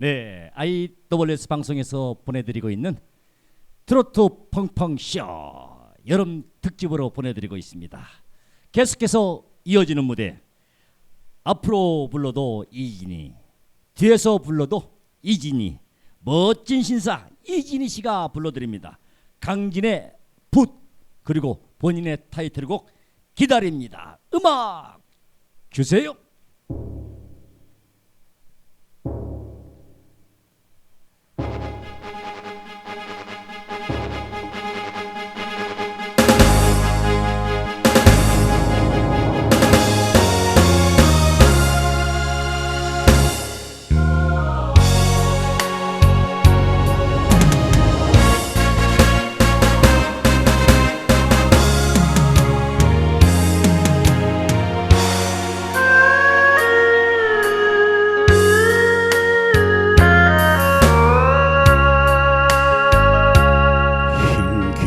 네, IWS 방송에서 보내드리고 있는 트로트 펑펑쇼 여름 특집으로 보내드리고 있습니다. 계속해서 이어지는 무대 앞으로 불러도 이진이 뒤에서 불러도 이진이 멋진 신사 이진이 씨가 불러드립니다. 강진의 붓 그리고 본인의 타이틀곡 기다립니다. 음악 주세요.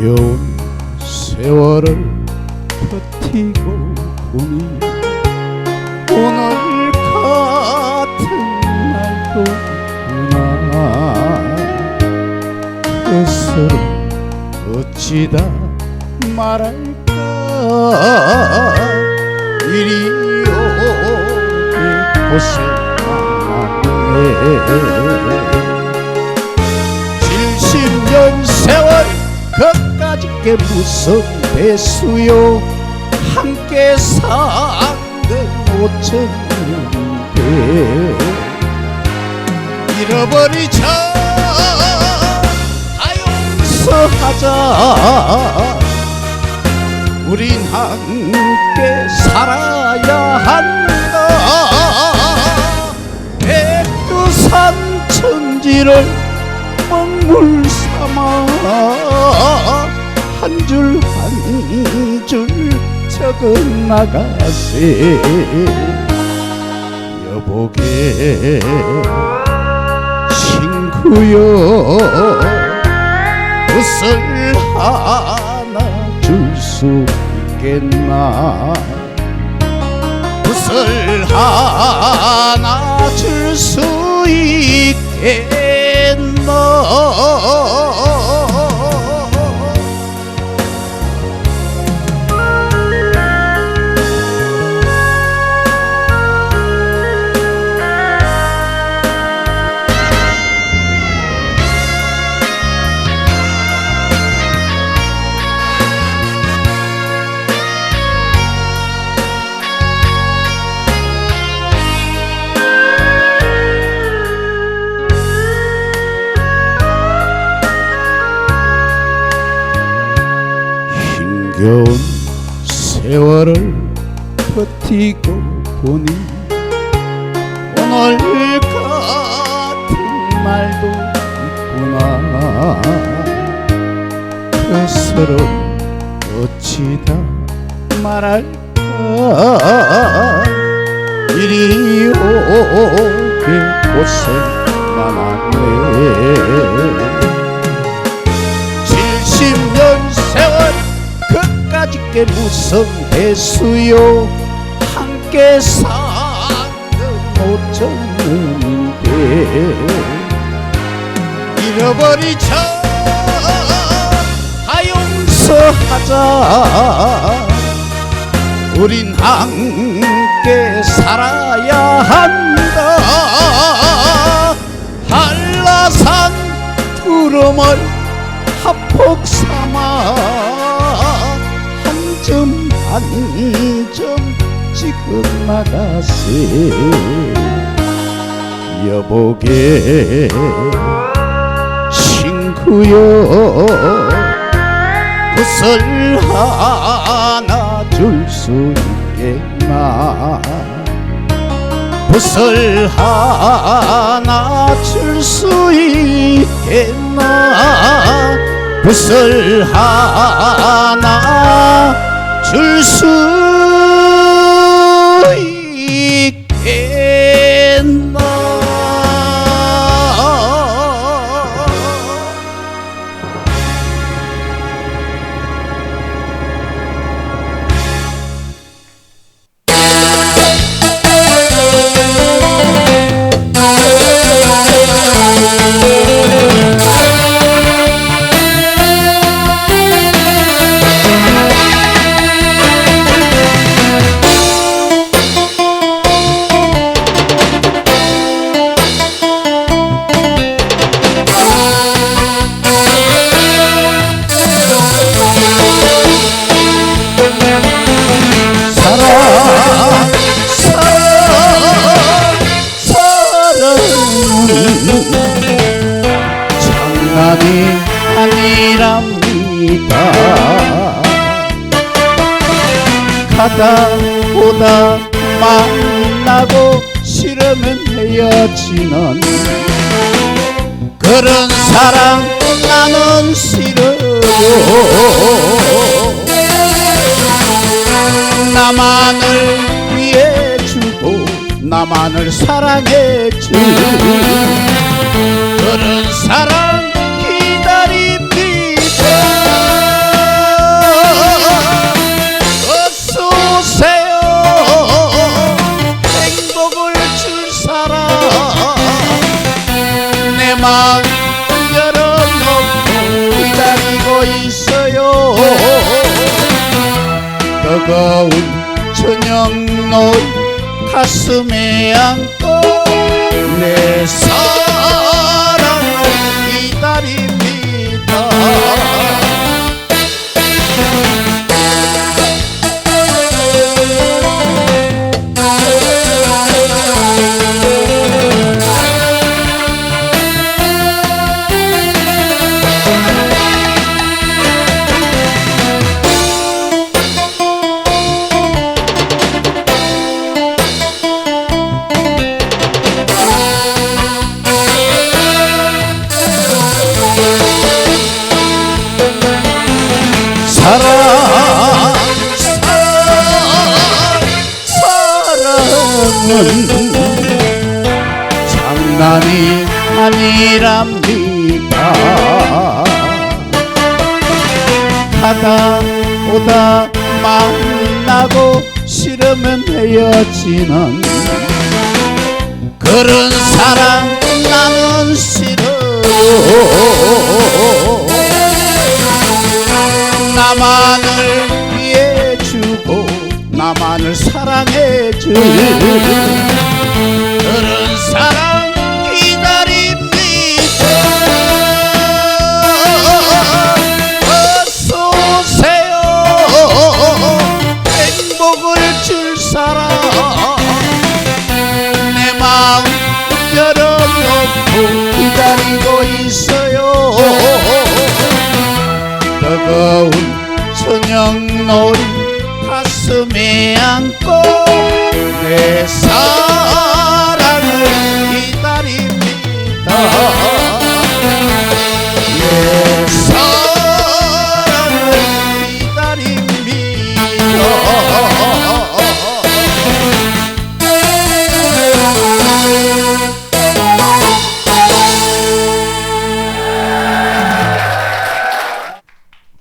힘겨운 세월을 버티고 보니 오늘 같은 날도 있구나. 그서로 어찌다 말할까? 이리 오게 고생하네 70년 세월 그 게 무슨 배수요. 함께 산건 오천인데 잃어버리자. 다 용서하자. 우린 함께 살아야 한다. 백두산 천지를 먹물 삼아 한 줄 한 줄 적어 나가세 여보게. 친구여 옷을 하나 줄 수 있겠나? 옷을 하나 줄 수 있겠나 힘겨운 세월을 버티고 보니 오늘 같은 날도 있구나. 그서로 어찌다 말할까? 이리 오게 고생 많았네 게 무슨 배수요. 함께 산건 오천년인데. 잃어버리자. 다 용서하자. 우린 함께 살아야 한다. 한라산 두루물 합폭 삼아 한점 찍어 나가세 여보게. 친구여. 옷을 하나 줄 수 있겠나? 옷을 하나 줄 수 있겠나? 옷을 하나 줄수 가다 보다 만나고 싫으면 헤어지는 그런 사랑 나는 싫어요. 나만을 위해 주고 나만을 사랑해 줄 그런 사랑 뜨거운 저녁 노을 가슴에 안고 내 사랑을 기다립니다 아니랍니다. 가다 오다 만나고 싫으면 헤어지는 그런 사랑 나는 싫어요. 나만을 위해 주고 나만을 사랑해 줄그 노을 가슴에 안고 내 사랑